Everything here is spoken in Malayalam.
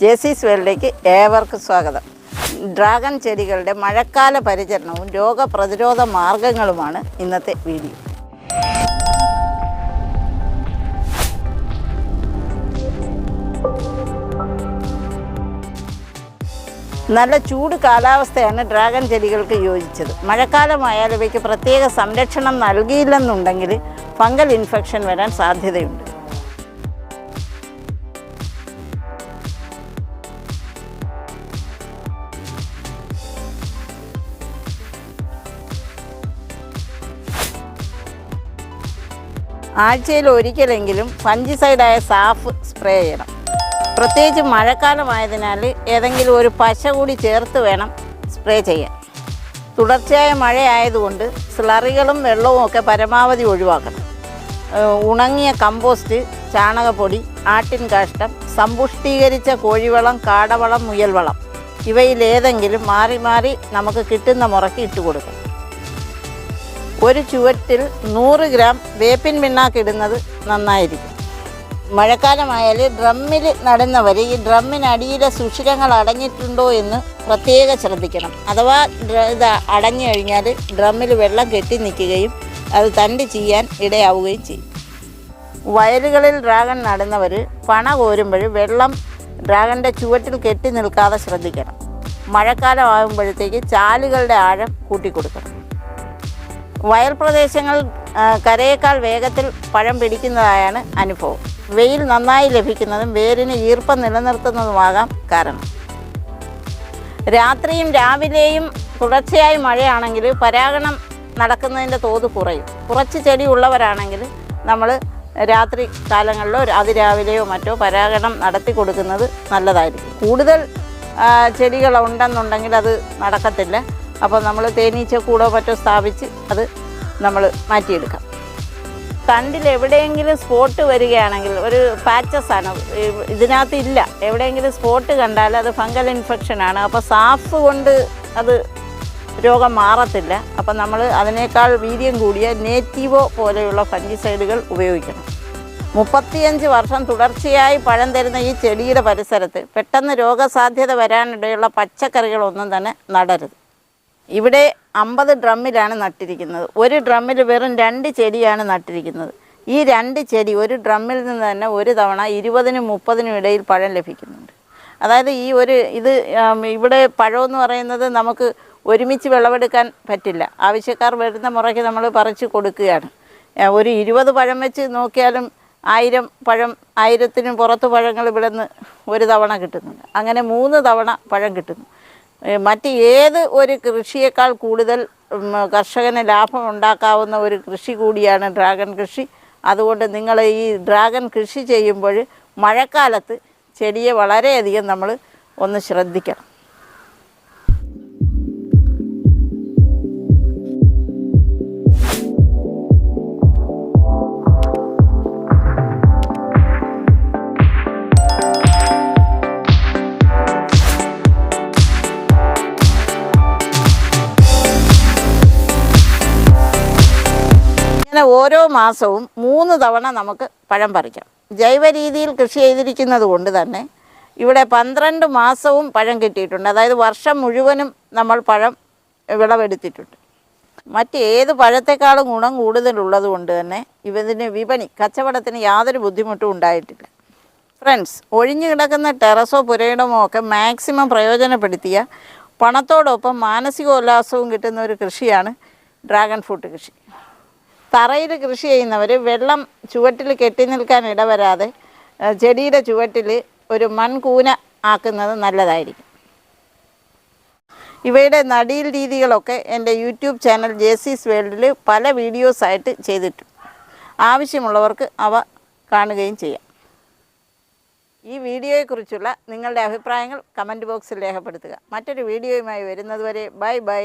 ജേസീസ് വേൾഡിലേക്ക് ഏവർക്കും സ്വാഗതം. ഡ്രാഗൺ ചെടികളുടെ മഴക്കാല പരിചരണവും രോഗപ്രതിരോധ മാർഗങ്ങളുമാണ് ഇന്നത്തെ വീഡിയോ. നല്ല ചൂട് കാലാവസ്ഥയാണ് ഡ്രാഗൺ ചെടികൾക്ക് യോജിച്ചത്. മഴക്കാലമായാൽ ഇവയ്ക്ക് പ്രത്യേക സംരക്ഷണം നൽകിയില്ലെന്നുണ്ടെങ്കിൽ ഫംഗൽ ഇൻഫെക്ഷൻ വരാൻ സാധ്യതയുണ്ട്. ആഴ്ചയിൽ ഒരിക്കലെങ്കിലും ഫഞ്ചിസൈഡായ സാഫ് സ്പ്രേ ചെയ്യണം. പ്രത്യേകിച്ച് മഴക്കാലമായതിനാൽ ഏതെങ്കിലും ഒരു പശ കൂടി ചേർത്ത് വേണം സ്പ്രേ ചെയ്യാൻ. തുടർച്ചയായ മഴയായതുകൊണ്ട് സ്ലറികളും വെള്ളവും ഒക്കെ പരമാവധി ഒഴിവാക്കണം. ഉണങ്ങിയ കമ്പോസ്റ്റ് ചാണകപ്പൊടി ആട്ടിൻ കാഷ്ടം സമ്പുഷ്ടീകരിച്ച കോഴിവളം കാടവളം മുയൽവളം ഇവയിലേതെങ്കിലും മാറി മാറി നമുക്ക് കിട്ടുന്ന മുറയ്ക്ക് ഇട്ട് ഒരു ചുവട്ടിൽ നൂറ് ഗ്രാം വേപ്പിൻ പിണ്ണാക്ക് ഇടുന്നത് നന്നായിരിക്കും. മഴക്കാലമായാൽ ഡ്രമ്മിൽ നടുന്നവർ ഈ ഡ്രമ്മിനടിയിലെ സുഷിരങ്ങൾ അടഞ്ഞിട്ടുണ്ടോ എന്ന് പ്രത്യേകം ശ്രദ്ധിക്കണം. അഥവാ ഇത് അടഞ്ഞു കഴിഞ്ഞാൽ ഡ്രമ്മിൽ വെള്ളം കെട്ടി നിൽക്കുകയും അത് തണ്ട് ചെയ്യാൻ ഇടയാവുകയും ചെയ്യും. വയലുകളിൽ ഡ്രാഗൺ നടുന്നവർ പണ കോരുമ്പോൾ വെള്ളം ഡ്രാഗണിന്റെ ചുവട്ടിൽ കെട്ടി നിൽക്കാതെ ശ്രദ്ധിക്കണം. മഴക്കാലമാകുമ്പോഴത്തേക്ക് ചാലുകളുടെ ആഴം കൂട്ടിക്കൊടുക്കണം. വയൽ പ്രദേശങ്ങൾ കരയേക്കാൾ വേഗത്തിൽ പഴം പിടിക്കുന്നതായാണ് അനുഭവം. വെയിൽ നന്നായി ലഭിക്കുന്നതും വേരിന് ഈർപ്പം നിലനിർത്തുന്നതുമാകാം കാരണം. രാത്രിയും രാവിലെയും തുടർച്ചയായി മഴയാണെങ്കിൽ പരാഗണം നടക്കുന്നതിന്റെ തോത് കുറയും. കുറച്ച് ചെടി ഉള്ളവരാണെങ്കിൽ നമ്മൾ രാത്രി കാലങ്ങളിലോ അതിരാവിലെയോ മറ്റോ പരാഗണം നടത്തി കൊടുക്കുന്നത് നല്ലതായിരിക്കും. കൂടുതൽ ചെടികൾ ഉണ്ടെന്നുണ്ടെങ്കിൽ അത് നടക്കത്തില്ല. അപ്പോൾ നമ്മൾ തേനീച്ച കൂടോ മറ്റോ സ്ഥാപിച്ച് അത് നമ്മൾ മാറ്റിയെടുക്കാം. തണ്ടിൽ എവിടെയെങ്കിലും സ്പോട്ട് വരികയാണെങ്കിൽ ഒരു പാച്ചസ് ആണ്. ഇതിനകത്ത് ഇല്ല. എവിടെയെങ്കിലും സ്പോട്ട് കണ്ടാൽ അത് ഫംഗൽ ഇൻഫെക്ഷൻ ആണ്. അപ്പോൾ സാഫ് കൊണ്ട് അത് രോഗം മാറത്തില്ല. അപ്പം നമ്മൾ അതിനേക്കാൾ വീര്യം കൂടിയ നേറ്റീവോ പോലെയുള്ള ഫംഗിസൈഡുകൾ ഉപയോഗിക്കണം. മുപ്പത്തിയഞ്ച് വർഷം തുടർച്ചയായി പഴം തരുന്ന ഈ ചെടിയുടെ പരിസരത്ത് പെട്ടെന്ന് രോഗസാധ്യത വരാനിടയുള്ള പച്ചക്കറികളൊന്നും തന്നെ നടരുത്. ഇവിടെ അമ്പത് ഡ്രമ്മിലാണ് നട്ടിരിക്കുന്നത്. ഒരു ഡ്രമ്മിൽ വെറും രണ്ട് ചെടിയാണ് നട്ടിരിക്കുന്നത്. ഈ രണ്ട് ചെടി ഒരു ഡ്രമ്മിൽ നിന്ന് തന്നെ ഒരു തവണ ഇരുപതിനും മുപ്പതിനും ഇടയിൽ പഴം ലഭിക്കുന്നുണ്ട്. അതായത് ഈ ഒരു ഇത് ഇവിടെ പഴമെന്ന് പറയുന്നത് നമുക്ക് ഒരുമിച്ച് വിളവെടുക്കാൻ പറ്റില്ല. ആവശ്യക്കാർ വരുന്ന മുറയ്ക്ക് നമ്മൾ പറിച്ച് കൊടുക്കുകയാണ്. ഒരു ഇരുപത് പഴം വെച്ച് നോക്കിയാലും ആയിരം പഴം ആയിരത്തിനും പുറത്ത് പഴങ്ങൾ ഇവിടെ നിന്ന് ഒരു തവണ കിട്ടുന്നുണ്ട്. അങ്ങനെ മൂന്ന് തവണ പഴം കിട്ടുന്നു. മറ്റ് ഏത് ഒരു കൃഷിയേക്കാൾ കൂടുതൽ കർഷകന് ലാഭം ഉണ്ടാക്കാവുന്ന ഒരു കൃഷി കൂടിയാണ് ഡ്രാഗൺ കൃഷി. അതുകൊണ്ട് നിങ്ങൾ ഈ ഡ്രാഗൺ കൃഷി ചെയ്യുമ്പോൾ മഴക്കാലത്ത് ചെടിയെ വളരെയധികം നമ്മൾ ഒന്ന് ശ്രദ്ധിക്കണം. ഇങ്ങനെ ഓരോ മാസവും മൂന്ന് തവണ നമുക്ക് പഴം പറിക്കാം. ജൈവ രീതിയിൽ കൃഷി ചെയ്തിരിക്കുന്നത് കൊണ്ട് തന്നെ ഇവിടെ പന്ത്രണ്ട് മാസവും പഴം കിട്ടിയിട്ടുണ്ട്. അതായത് വർഷം മുഴുവനും നമ്മൾ പഴം വിളവെടുത്തിട്ടുണ്ട്. മറ്റ് ഏത് പഴത്തെക്കാളും ഗുണം കൂടുതലുള്ളത് കൊണ്ട് തന്നെ ഇവതിന് വിപണി കച്ചവടത്തിന് യാതൊരു ബുദ്ധിമുട്ടും ഉണ്ടായിട്ടില്ല. ഫ്രണ്ട്സ് ഒഴിഞ്ഞു കിടക്കുന്ന ടെറസോ പുരയിടമോ ഒക്കെ മാക്സിമം പ്രയോജനപ്പെടുത്തിയ പണത്തോടൊപ്പം മാനസികോല്ലാസവും കിട്ടുന്ന ഒരു കൃഷിയാണ് ഡ്രാഗൺ ഫ്രൂട്ട് കൃഷി. തറയിൽ കൃഷി ചെയ്യുന്നവർ വെള്ളം ചുവട്ടിൽ കെട്ടി നിൽക്കാൻ ഇടവരാതെ ചെടിയുടെ ചുവട്ടിൽ ഒരു മൺകൂന ആക്കുന്നത് നല്ലതായിരിക്കും. ഇവയുടെ നടീൽ രീതികളൊക്കെ എന്റെ യൂട്യൂബ് ചാനൽ ജേസീസ് വേൾഡിൽ പല വീഡിയോസായിട്ട് ചെയ്തിട്ടുണ്ട്. ആവശ്യമുള്ളവർക്ക് അവ കാണുകയും ചെയ്യാം. ഈ വീഡിയോയെക്കുറിച്ചുള്ള നിങ്ങളുടെ അഭിപ്രായങ്ങൾ കമന്റ് ബോക്സിൽ രേഖപ്പെടുത്തുക. മറ്റൊരു വീഡിയോയുമായി വരുന്നതുവരെ ബൈ ബൈ.